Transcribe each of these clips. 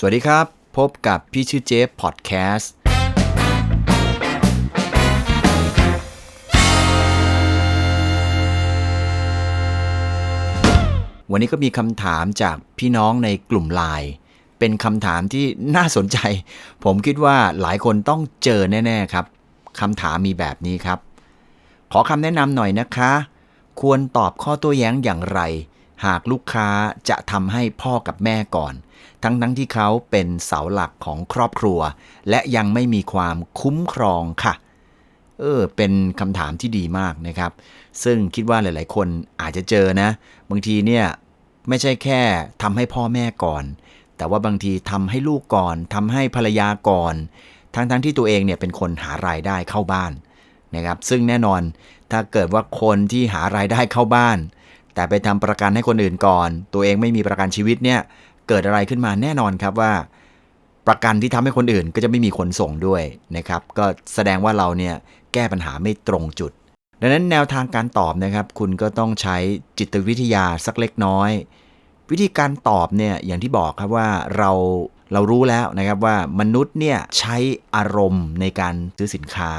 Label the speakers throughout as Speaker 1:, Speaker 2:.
Speaker 1: สวัสดีครับ พบกับพี่ชื่อเจฟพอดแคสต์วันนี้ก็มีคำถามจากพี่น้องในกลุ่มไลน์เป็นคำถามที่น่าสนใจ ผมคิดว่าหลายคนต้องเจอแน่ ๆ ครับคำถามมีแบบนี้ครับ ขอคำแนะนำหน่อยนะคะ ควรตอบข้อโต้แย้งอย่างไร หากลูกค้าจะทำให้พ่อกับแม่ก่อน ทั้งทั้งที่เขาเป็นเสาหลักของครอบครัว และยังไม่มีความคุ้มครองค่ะ เออ เป็นคำถามที่ดีมากนะครับ ซึ่งคิดว่าหลาย ๆ คนอาจจะเจอนะ บางทีเนี่ยไม่ใช่แค่ทำให้พ่อแม่ก่อน แต่ว่าบางทีทำให้ลูกก่อนทำให้ภรรยาก่อน ทั้งๆทที่ตัวเองเนี่ยเป็นคนหารายได้เข้าบ้านนะครับ ซึ่งแน่นอนถ้าเกิดว่าคนที่หารายได้เข้าบ้าน แต่ไปทำประกันให้คนอื่นก่อน ตัวเองไม่มีประกันชีวิตเนี่ยเกิดอะไรขึ้นมาแน่นอนครับว่า ประกันที่ทำให้คนอื่นก็จะไม่มีคนส่งด้วยนะครับ ก็แสดงว่าเราเนี่ยแก้ปัญหาไม่ตรงจุด ดังนั้นแนวทางการตอบนะครับ คุณก็ต้องใช้จิตวิทยาสักเล็กน้อย วิธีการตอบเนี่ยอย่างที่บอกครับว่าเราเรารู้แล้วนะครับว่ามนุษย์เนี่ยใช้อารมณ์ในการซื้อสินค้า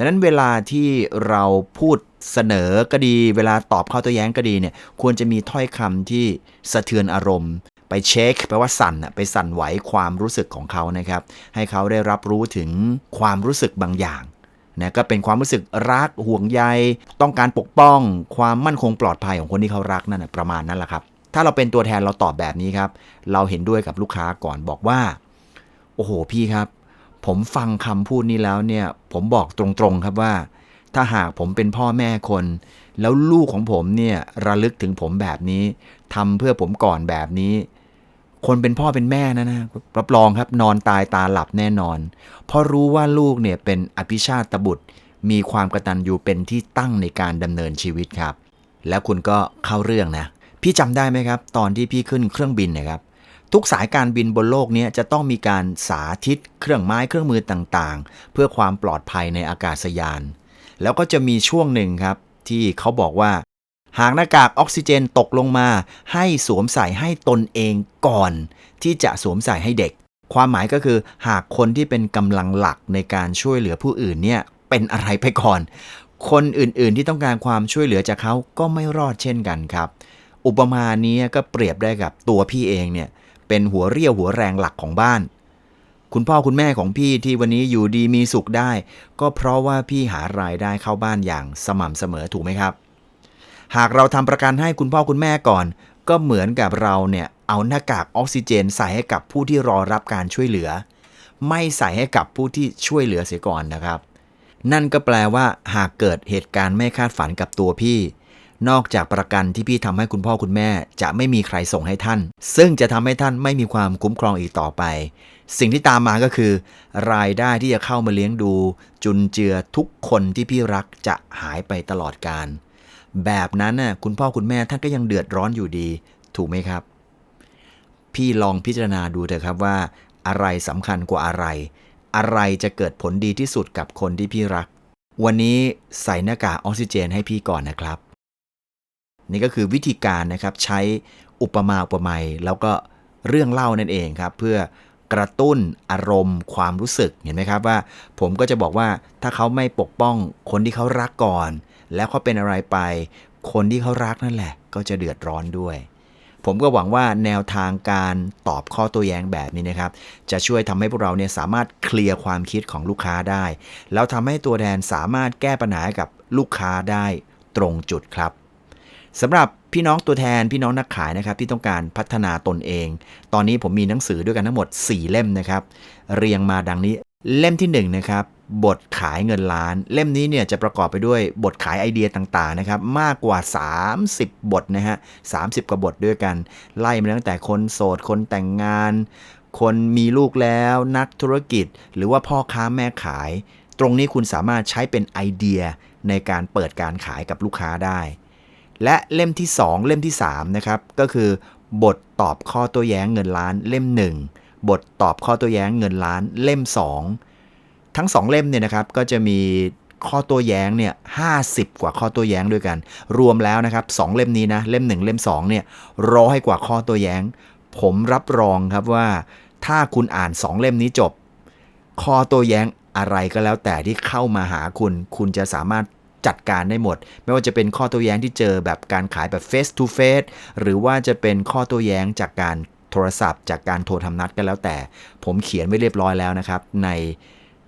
Speaker 1: ดังนั้นเวลาที่เราพูดเสนอก็ดี เวลาตอบข้อโต้แย้งก็ดีเนี่ยควรจะมีถ้อยคำที่สะเทือนอารมณ์ ไปเช็คแปลว่าสั่นอะไปสั่นไหวความรู้สึกของเขานะครับ ให้เขาได้รับรู้ถึงความรู้สึกบางอย่างนะก็เป็นความรู้สึกรักห่วงใย ต้องการปกป้อง ความมั่นคงปลอดภัยของคนที่เขารักนั่นประมาณนั้นแหละครับ ถ้าเราเป็นตัวแทนเราตอบแบบนี้ครับ เราเห็นด้วยกับลูกค้าก่อนบอกว่า โอ้โหพี่ครับ ผมฟังคำพูดนี้แล้วเนี่ย ผมบอกตรงๆครับว่า ถ้าหากผมเป็นพ่อแม่คน แล้วลูกของผมเนี่ยระลึกถึงผมแบบนี้ทำเพื่อผมก่อนแบบนี้ คนเป็นพ่อเป็นแม่นะนะรับรองครับนอนตายตาหลับแน่นอน เพราะรู้ว่าลูกเนี่ยเป็นอภิชาตบุตร มีความกระตัญญูเป็นที่ตั้งในการดำเนินชีวิตครับ แล้วคุณก็เข้าเรื่องนะ พี่จำได้ไหมครับ ตอนที่พี่ขึ้นเครื่องบินนะครับ ทุกสายการบินบนโลกนี้จะต้องมีการสาธิตเครื่องไม้เครื่องมือต่างๆ เพื่อความปลอดภัยในอากาศยาน แล้วก็จะมีช่วงหนึ่งครับ ที่เขาบอกว่า หากหน้ากากออกซิเจนตกลงมา ให้สวมใส่ให้ตนเองก่อน ที่จะสวมใส่ให้เด็ก ความหมายก็คือหากคนที่เป็นกำลังหลักในการช่วยเหลือผู้อื่นเนี่ยเป็นอะไรไปก่อน คนอื่นๆที่ต้องการความช่วยเหลือจากเขาก็ไม่รอดเช่นกันครับ อุปมานี้ก็เปรียบได้กับตัวพี่เองเนี่ย เป็นหัวเรี่ยวหัวแรงหลักของบ้าน คุณพ่อคุณแม่ของพี่ที่วันนี้อยู่ดีมีสุขได้ ก็เพราะว่าพี่หารายได้เข้าบ้านอย่างสม่ำเสมอถูกไหมครับ หากเราทำประกันให้คุณพ่อคุณแม่ก่อน ก็เหมือนกับเราเนี่ยเอาหน้ากากออกซิเจนใส่ให้กับผู้ที่รอรับการช่วยเหลือ ไม่ใส่ให้กับผู้ที่ช่วยเหลือเสียก่อนนะครับ นั่นก็แปลว่า หากเกิดเหตุการณ์ไม่คาดฝันกับตัวพี่ นอกจากประกันที่พี่ทำให้คุณพ่อคุณแม่ จะไม่มีใครส่งให้ท่าน ซึ่งจะทำให้ท่านไม่มีความคุ้มครองอีกต่อไป สิ่งที่ตามมาก็คือ รายได้ที่จะเข้ามาเลี้ยงดู จุนเจือทุกคนที่พี่รักจะหายไปตลอดการ แบบนั้นน่ะคุณพ่อคุณแม่ท่านก็ยังเดือดร้อนอยู่ดี ถูกไหมครับ พี่ลองพิจารณาดูเถอะครับว่า อะไรสำคัญกว่าอะไร อะไรจะเกิดผลดีที่สุดกับคนที่พี่รัก วันนี้ใส่หน้ากากออกซิเจนให้พี่ก่อนนะครับ นี่ก็คือวิธีการนะครับใช้อุปมาอุปไมยแล้วก็เรื่องเล่านั่นเองครับ เพื่อกระตุ้นอารมณ์ความรู้สึกเห็นไหมครับว่า ผมก็จะบอกว่าถ้าเขาไม่ปกป้องคนที่เขารักก่อน แล้วเขาเป็นอะไรไป คนที่เขารักนั่นแหละ ก็จะเดือดร้อนด้วย ผมก็หวังว่าแนวทางการตอบข้อตัวแย้งแบบนี้นะครับ จะช่วยทำให้พวกเราเนี่ยสามารถเคลียร์ความคิดของลูกค้าได้ แล้วทำให้ตัวแทนสามารถแก้ปัญหากับลูกค้าได้ตรงจุดครับ สำหรับพี่น้องตัวแทนพี่น้องนักขายนะครับที่ต้องการพัฒนาตนเอง ตอนนี้ผมมีหนังสือด้วยกันทั้งหมด 4 เล่มนะครับ เรียงมาดังนี้เล่มที่1นนะครับบทขายเงินล้าน เล่มนี้เนี่ยจะประกอบไปด้วยบทขายไอเดียต่างๆนะครับมากกว่า 30 บทนะฮะ30กว่าบทด้วยกัน ไล่มาตั้งแต่คนโสดคนแต่งงาน คนมีลูกแล้วนักธุรกิจ หรือว่าพ่อค้าแม่ขาย ตรงนี้คุณสามารถใช้เป็นไอเดียในการเปิดการขายกับลูกค้าได้ และเล่มที่ 2 เล่มที่3นะครับก็คือบทตอบข้อโต้แย้งเงินล้านเล่ม 1 บทตอบข้อโต้แย้งเงินล้านเล่ม 2 ทั้ง 2 เล่มเนี่ยนะครับก็จะมีข้อโต้แย้งเนี่ย50กว่าข้อโต้แย้งด้วยกัน รวมแล้วนะครับสเล่มนี้นะเล่ม 1 เล่ม2เนี่ยร้อยกว่าข้อโต้แย้ง ผมรับรองครับว่าถ้าคุณอ่าน 2 เล่มนี้จบ ข้อโต้แย้งอะไรก็แล้วแต่ที่เข้ามาหาคุณ คุณจะสามารถ จัดการได้หมด ไม่ว่าจะเป็นข้อโต้แย้งที่เจอแบบการขายแบบ face to face หรือว่าจะเป็นข้อโต้แย้งจากการโทรศัพท์ จากการโทรทำนัดก็แล้วแต่ ผมเขียนไว้เรียบร้อยแล้วนะครับ ใน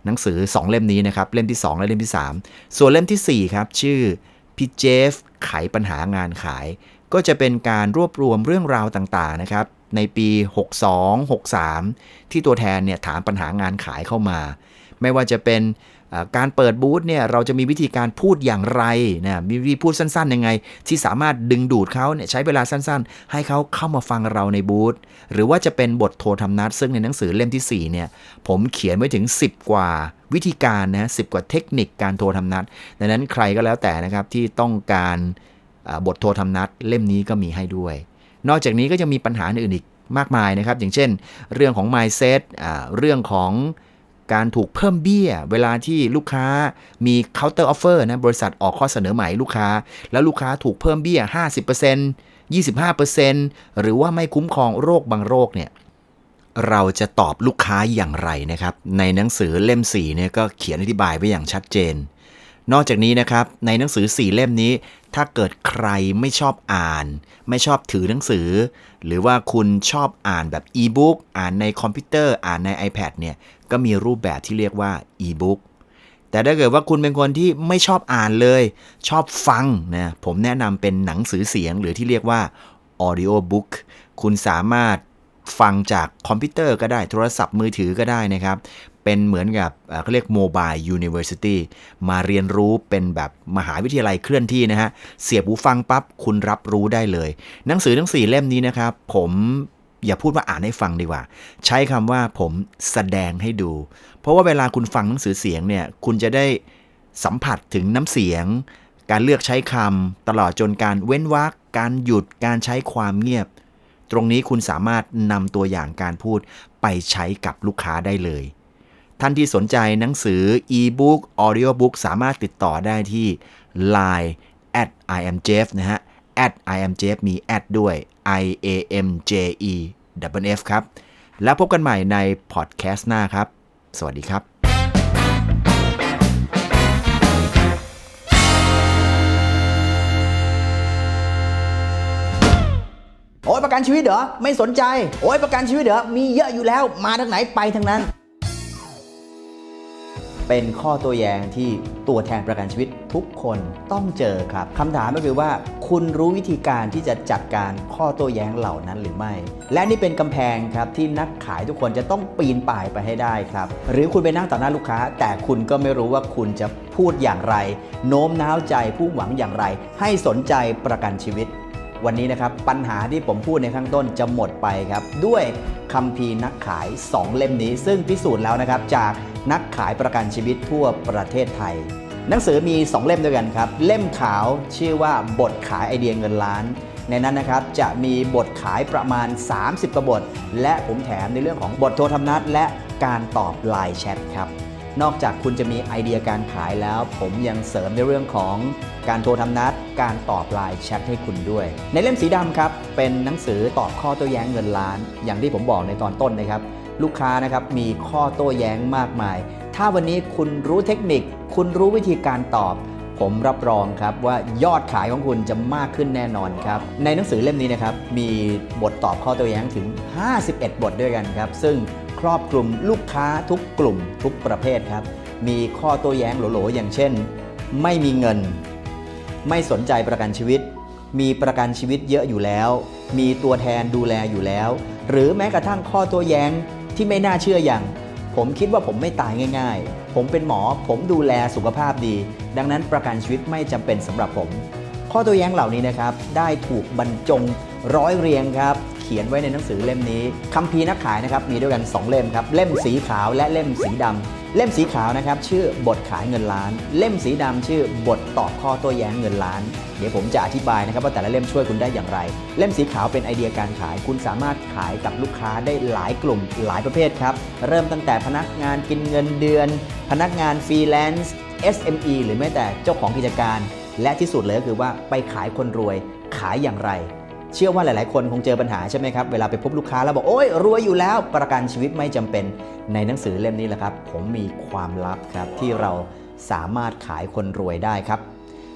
Speaker 1: หนังสือ 2 เล่มนี้นะครับ เล่มที่ 2 และเล่มที่ 3 ส่วนเล่มทีสี่4 ครับ ชื่อพี่เจฟไขปัญหางานขาย ก็จะเป็นการรวบรวมเรื่องราวต่างๆนะครับ ในปี 62 63 ที่ตัวแทนเนี่ยถามปัญหางานขายเข้ามา ไม่ว่าจะเป็นการเปิดบูธเนี่ยเราจะมีวิธีการพูดอย่างไรนะมีวิธีพูดสั้นๆยังไง ที่สามารถดึงดูดเขาเนี่ยใช้เวลาสั้นๆ ให้เขาเข้ามาฟังเราในบูธหรือว่าจะเป็นบทโทรทำนัดซึ่งในหนังสือเล่มทีสี่4 เนี่ย ผมเขียนไว้ถึง 10 กว่าวิธีการนะสิกว่าเทคนิคการโทรทำนัด ดังนั้นใครก็แล้วแต่นะครับที่ต้องการบทโทรทำนัดเล่มนี้ก็มีให้ด้วย นอกจากนี้ก็ยังมีปัญหาอื่นอีกมากมายนะครับ อย่างเช่น เรื่องของ mindset อ่าเรื่องของการถูกเพิ่มเบี้ย เวลาที่ลูกค้ามี counter offer นะบริษัทออกข้อเสนอใหม่ลูกค้า แล้วลูกค้าถูกเพิ่มเบี้ย 50% 25%หรือว่าไม่คุ้มครองโรคบางโรคเนี่ยเราจะตอบลูกค้าอย่างไรนะครับ ในหนังสือเล่ม4เนี่ยก็เขียนอธิบายไว้อย่างชัดเจน นอกจากนี้นะครับในหนังสือ 4 เล่มนี้ ถ้าเกิดใครไม่ชอบอ่าน ไม่ชอบถือหนังสือ หรือว่าคุณชอบอ่านแบบอีบุ๊กอ่านในคอมพิวเตอร์อ่านใน iPad เนี่ยก็มีรูปแบบที่เรียกว่าอีบุ๊กแต่ถ้าเกิดว่าคุณเป็นคนที่ไม่ชอบอ่านเลย ชอบฟังนะผมแนะนำเป็นหนังสือเสียงหรือที่เรียกว่า audio book คุณสามารถ ฟังจากคอมพิวเตอร์ก็ได้โทรศัพท์มือถือก็ได้นะครับ เป็นเหมือนกับเขาเรียก Mobile University มาเรียนรู้เป็นแบบมหาวิทยาลัยเคลื่อนที่นะฮะ เสียบหูฟังปั๊บคุณรับรู้ได้เลย หนังสือทั้ง4เล่มนี้นะครับ ผมอย่าพูดว่าอ่านให้ฟังดีกว่า ใช้คำว่าผมแสดงให้ดู เพราะว่าเวลาคุณฟังหนังสือเสียงเนี่ย คุณจะได้สัมผัสถึงน้ำเสียง การเลือกใช้คำตลอดจนการเว้นวรรคการหยุดการใช้ความเงียบ ตรงนี้คุณสามารถนำตัวอย่างการพูดไปใช้กับลูกค้าได้เลย ท่านที่สนใจหนังสือ e-book audiobook สามารถติดต่อได้ที่ line at imjeff นะฮะ at imjeff มี at ด้วย i a m j e w f ครับ แล้วพบกันใหม่ในพอดแคสต์หน้าครับ สวัสดีครับ
Speaker 2: ประกันชีวิตเหรอ ไม่สนใจ โอ้ยประกันชีวิตเหรอ มีเยอะอยู่แล้ว มาทางไหนไปทางนั้น เป็นข้อตัวแย้งที่ตัวแทนประกันชีวิตทุกคนต้องเจอครับคำถามก็คือว่า คุณรู้วิธีการที่จะจัดการข้อโต้แย้งเหล่านั้นหรือไม่ และนี่เป็นกำแพงครับที่นักขายทุกคนจะต้องปีนป่ายไปให้ได้ครับ หรือคุณไปนั่งต่อหน้าลูกค้า แต่คุณก็ไม่รู้ว่าคุณจะพูดอย่างไร โน้มน้าวใจผู้หวังอย่างไร ให้สนใจประกันชีวิต วันนี้นะครับปัญหาที่ผมพูดในข้างต้นจะหมดไปครับ ด้วยคัมภีร์นักขาย 2 เล่มนี้ ซึ่งพิสูจน์แล้วนะครับจากนักขายประกันชีวิตทั่วประเทศไทย หนังสือมี 2 เล่มด้วยกันครับ เล่มขาวชื่อว่าบทขายไอเดียเงินล้าน ในนั้นนะครับจะมีบทขายประมาณ 30กว่าบท และผมแถมในเรื่องของบทโทรทำนัดและการตอบไลน์แชทครับ นอกจากคุณจะมีไอเดียการขายแล้ว ผมยังเสริมในเรื่องของการโทรทำนัด การตอบไลน์แชทให้คุณด้วย ในเล่มสีดำครับ เป็นหนังสือตอบข้อโต้แย้งเงินล้าน อย่างที่ผมบอกในตอนต้นนะครับ ลูกค้านะครับมีข้อโต้แย้งมากมาย ถ้าวันนี้คุณรู้เทคนิค คุณรู้วิธีการตอบผมรับรองครับว่ายอดขายของคุณจะมากขึ้นแน่นอนครับ ในหนังสือเล่มนี้นะครับ มีบทตอบข้อโต้แย้งถึง 51 บทด้วยกันครับ ซึ่ง ครอบคลุมลูกค้าทุกกลุ่มทุกประเภทครับ มีข้อโต้แย้งโหลๆอย่างเช่น ไม่มีเงิน ไม่สนใจประกันชีวิต มีประกันชีวิตเยอะอยู่แล้ว มีตัวแทนดูแลอยู่แล้ว หรือแม้กระทั่งข้อโตัวแย้งที่ไม่น่าเชื่ออย่าง ผมคิดว่าผมไม่ตายง่าย ๆ ผมเป็นหมอ ผมดูแลสุขภาพดี ดังนั้นประกันชีวิตไม่จำเป็นสำหรับผม ข้อโตัวแย้งเหล่านี้นะครับ ได้ถูกบรรจงร้อยเรียงครับ ขียนไว้ในหนังสือเล่มนี้คัมภีร์นักขายนะครับมีด้วยกัน 2 เล่มครับเล่มสีขาวและเล่มสีดำเล่มสีขาวนะครับชื่อบทขายเงินล้าน เล่มสีดำชื่อบทตอบข้อโต้แย้งเงินล้าน เดี๋ยวผมจะอธิบายนะครับว่าแต่ละเล่มช่วยคุณได้อย่างไร เล่มสีขาวเป็นไอเดียการขาย คุณสามารถขายกับลูกค้าได้หลายกลุ่มหลายประเภทครับเริ่มตั้งแต่พนักงานกินเงินเดือน พนักงานฟรีแลนซ์ SME หรือแม้แต่เจ้าของกิจการ และที่สุดเลยก็คือว่าไปขายคนรวยขายอย่างไร เชื่อว่าหลาย ๆ คนคงเจอปัญหาใช่ไหมครับ เวลาไปพบลูกค้าแล้วบอก โอ้ยรวยอยู่แล้ว ประกันชีวิตไม่จำเป็น ในหนังสือเล่มนี้แหละครับ ผมมีความลับครับที่เราสามารถขายคนรวยได้ครับ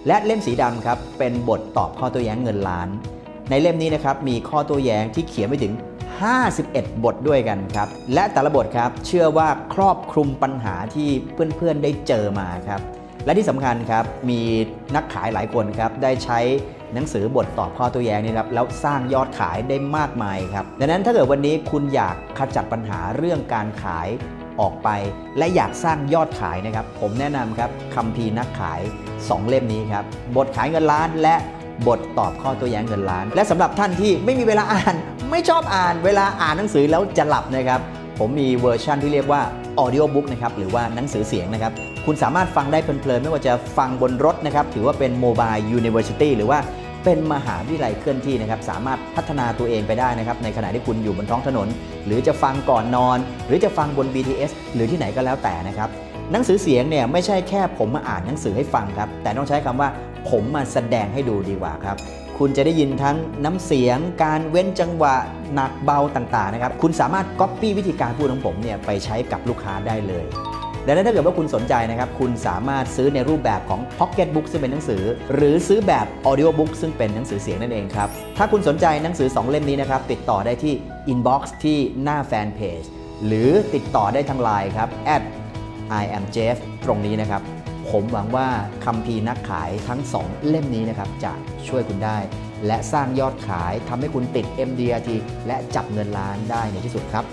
Speaker 2: และเล่มสีดำครับ เป็นบทตอบข้อโต้แย้งเงินล้าน ในเล่มนี้นะครับมีข้อโต้แย้งที่เขียนไปถึง 51 บทด้วยกันครับ และแต่ละบทครับเชื่อว่าครอบคลุมปัญหาที่เพื่อน ๆ ได้เจอมาครับ และที่สำคัญครับมีนักขายหลายคนครับได้ใช้ หนังสือบทตอบข้อโต้แย้งนี่ครับแล้วสร้างยอดขายได้มากมายครับดังนั้นถ้าเกิดวันนี้คุณอยากขจัดปัญหาเรื่องการขายออกไป และอยากสร้างยอดขายนะครับ ผมแนะนำครับคัมภีนักขาย 2 เล่มนี้ครับบทขายเงินล้านและบทตอบข้อโต้แย้งเงินล้าน และสำหรับท่านที่ไม่มีเวลาอ่าน ไม่ชอบอ่านเวลาอ่านหนังสือแล้วจะหลับนะครับผมมีเวอร์ชันที่เรียกว่า audio book นะครับหรือว่าหนังสือเสียงนะครับ คุณสามารถฟังได้เพลินๆ ไม่ว่าจะฟังบนรถนะครับ ถือว่าเป็น mobile university หรือว่า เป็นมหาวิทยาลัยเคลื่อนที่นะครับสามารถพัฒนาตัวเองไปได้นะครับในขณะที่คุณอยู่บนท้องถนน หรือจะฟังก่อนนอน หรือจะฟังบน BTS หรือที่ไหนก็แล้วแต่นะครับหนังสือเสียงเนี่ยไม่ใช่แค่ผมมาอ่านหนังสือให้ฟังครับแต่ต้องใช้คำว่าผมมาแสดงให้ดูดีกว่าครับคุณจะได้ยินทั้งน้ำเสียง การเว้นจังหวะหนักเบาต่างๆนะครับ คุณสามารถก๊อปปี้วิธีการพูดของผมเนี่ยไปใช้กับลูกค้าได้เลย ดังนั้นถ้าเกิดว่าคุณสนใจนะครับ คุณสามารถซื้อในรูปแบบของ Pocket Book ซึ่งเป็นหนังสือ หรือซื้อแบบ Audio Book ซึ่งเป็นหนังสือเสียงนั่นเองครับ ถ้าคุณสนใจหนังสือ 2 เล่มนี้นะครับ ติดต่อได้ที่ Inbox ที่หน้าแฟนเพจหรือติดต่อได้ทางไลน์ครับ I am Jeff ตรงนี้นะครับ ผมหวังว่าคัมภีร์นักขายทั้ง 2 เล่มนี้นะครับ จะช่วยคุณได้ และสร้างยอดขายทำให้คุณติด MDRT และจับเงินล้านได้ในที่สุดครับ